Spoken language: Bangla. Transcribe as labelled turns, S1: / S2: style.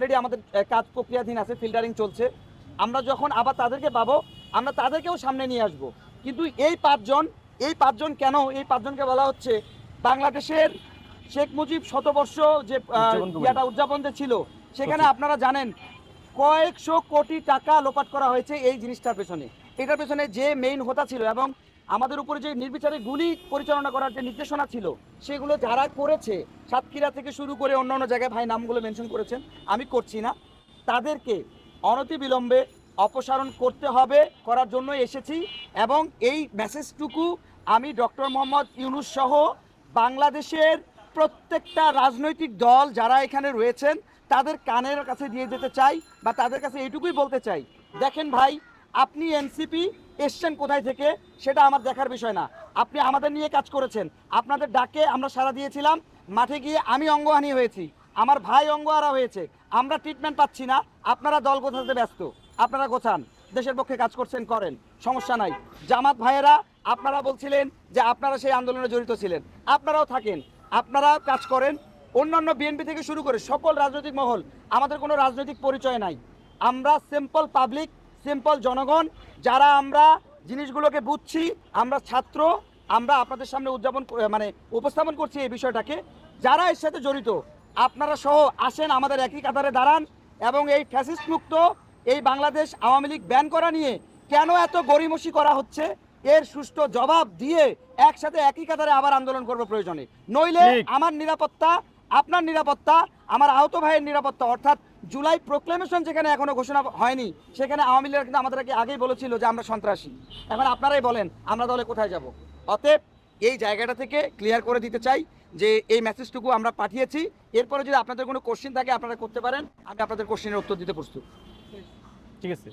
S1: অলরেডি আমাদের কাজ প্রক্রিয়াধীন আছে ফিল্টারিং চলছে। আমরা যখন আবার তাদেরকে পাবো আমরা তাদেরকেও সামনে নিয়ে আসব। কিন্তু এই পাঁচজন এই পাঁচজন কেন? এই পাঁচজনকে বলা হচ্ছে বাংলাদেশের শেখ মুজিব শতবর্ষ যে ইয়াটা উদযাপন যে ছিল সেখানে আপনারা জানেন কয়েকশো কোটি টাকা লোপাট করা হয়েছে এই জিনিসটার পেছনে। এটার পেছনে যে মেইন হোতা ছিল এবং আমাদের উপরে যে নির্বিচারে গুলি পরিচালনা করার যে নির্দেশনা ছিল, সেগুলো যারা করেছে, সাতক্ষীরা থেকে শুরু করে অন্য অন্য জায়গায় ভাই নামগুলো মেনশন করেছেন, আমি করছি না। তাদেরকে অনতিবিলম্বে অপসারণ করতে হবে, করার জন্য এসেছি এবং এই মেসেজটুকু আমি ডক্টর মোহাম্মদ ইউনুস সহ বাংলাদেশের প্রত্যেকটা রাজনৈতিক দল যারা এখানে রয়েছেন, তাদের কানের কাছে দিয়ে যেতে চাই বা তাদের কাছে এইটুকুই বলতে চাই। দেখেন ভাই, আপনি এনসিপি এসছেন কোথায় থেকে সেটা আমার দেখার বিষয় না। আপনি আমাদের নিয়ে কাজ করেছেন। আপনাদের ডাকে আমরা সারা দিয়েছিলাম, মাঠে গিয়ে আমি অঙ্গহানি হয়েছি। আমার ভাই অঙ্গহারা হয়েছে। আমরা ট্রিটমেন্ট পাচ্ছি না। আপনারা দল গোছাতে ব্যস্ত। আপনারা গোছান। দেশের পক্ষে কাজ করছেন, করেন। সমস্যা নাই। জামাত ভাইয়েরা, আপনারা বলছিলেন যে আপনারা সেই আন্দোলনে জড়িত ছিলেন। আপনারাও থাকেন। আপনারা কাজ করেন। অন্যান্য বিএনপি থেকে শুরু করে সকল রাজনৈতিক মহল, আমাদের কোনো রাজনৈতিক পরিচয় নাই। আমরা সিম্পল পাবলিক সিম্পল জনগণ যারা আমরা জিনিসগুলোকে বুঝছি আমরা ছাত্র আমরা আপনাদের সামনে উদযাপন মানে উপস্থাপন করছি এই বিষয়টাকে যারা এর সাথে জড়িত আপনারা সহ আসেন আমাদের একই কাতারে দাঁড়ান এবং এই ফ্যাসিস্ট মুক্ত এই বাংলাদেশ আওয়ামী লীগ ব্যান করা নিয়ে কেন এত গরিমসি করা হচ্ছে এর সুষ্ঠু জবাব দিয়ে একসাথে একই কাতারে আবার আন্দোলন করব প্রয়োজনে। নইলে আমার নিরাপত্তা আপনার নিরাপত্তা, আমার আহত ভাইয়ের নিরাপত্তা, অর্থাৎ জুলাই প্রোক্লেমেশন যেখানে এখনও ঘোষণা হয়নি, সেখানে আওয়ামী লীগ কিন্তু আমাদেরকে আগেই বলেছিল যে আমরা সন্ত্রাসী। এখন আপনারাই বলেন, আমরা দলে কোথায় যাব? অতএব এই জায়গাটা থেকে ক্লিয়ার করে দিতে চাই যে এই মেসেজটুকু আমরা পাঠিয়েছি। এরপরে যদি আপনাদের কোনো কোশ্চেন থাকে, আপনারা করতে পারেন। আমি আপনাদের কোশ্চেনের উত্তর দিতে প্রস্তুত।
S2: ঠিক আছে